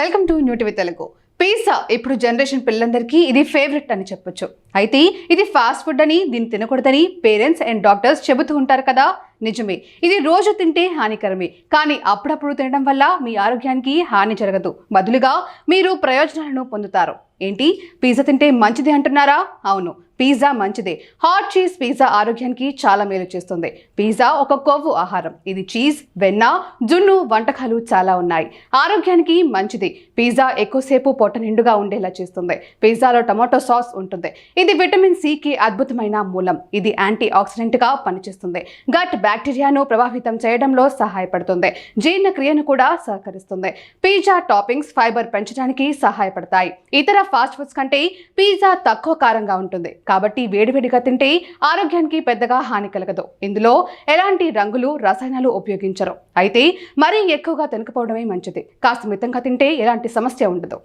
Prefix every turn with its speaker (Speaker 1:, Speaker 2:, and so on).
Speaker 1: Welcome to new TV Telugu. Pizza ఇప్పుడు generation పిల్లలందరికీ ఇది ఫేవరెట్ అని చెప్పొచ్చు. అయితే ఇది ఫాస్ట్ ఫుడ్ అని దీన్ని తినకూడదని పేరెంట్స్ అండ్ డాక్టర్స్ చెబుతూ ఉంటారు కదా. నిజమే. ఇది రోజు తింటే హానికరమే. కానీ అప్పుడప్పుడు తినడం వల్ల మీ ఆరోగ్యానికి హాని జరగదు. బదులుగా మీరు ప్రయోజనాలను పొందుతారు. ఏంటి? పిజ్జా తింటే మంచిది అంటున్నారా? అవును. పిజ్జా మంచిదే. హాట్ చీజ్ పిజ్జా ఆరోగ్యానికి చాలా మేలు చేస్తుంది. పిజ్జా ఒక కొవ్వు ఆహారం. ఇది చీజ్ వెన్న జున్ను వంటకాలు చాలా ఉన్నాయి. ఆరోగ్యానికి మంచిది. పిజ్జా ఎక్కువసేపు పొట్ట నిండుగా ఉండేలా చేస్తుంది. పిజ్జాలో టమాటో సాస్ ఉంటుంది. ఇది విటమిన్ సికి అద్భుతమైన మూలం. ఇది యాంటీ ఆక్సిడెంట్గా పనిచేస్తుంది. గట్ బ్యాక్టీరియాను ప్రభావితం చేయడంలో సహాయపడుతుంది. జీర్ణక్రియను కూడా సహకరిస్తుంది. పిజ్జా టాపింగ్స్ ఫైబర్ పెంచడానికి సహాయపడతాయి. ఇతర ఫాస్ట్ ఫుడ్స్ కంటే పిజ్జా తక్కువ కారంగా ఉంటుంది. కాబట్టి వేడివేడిగా తింటే ఆరోగ్యానికి పెద్దగా హాని కలగదు. ఇందులో ఎలాంటి రంగులు రసాయనాలు ఉపయోగించరు. అయితే మరీ ఎక్కువగా తినకపోవడమే మంచిది. కాస్త మితంగా తింటే ఎలాంటి సమస్య ఉండదు.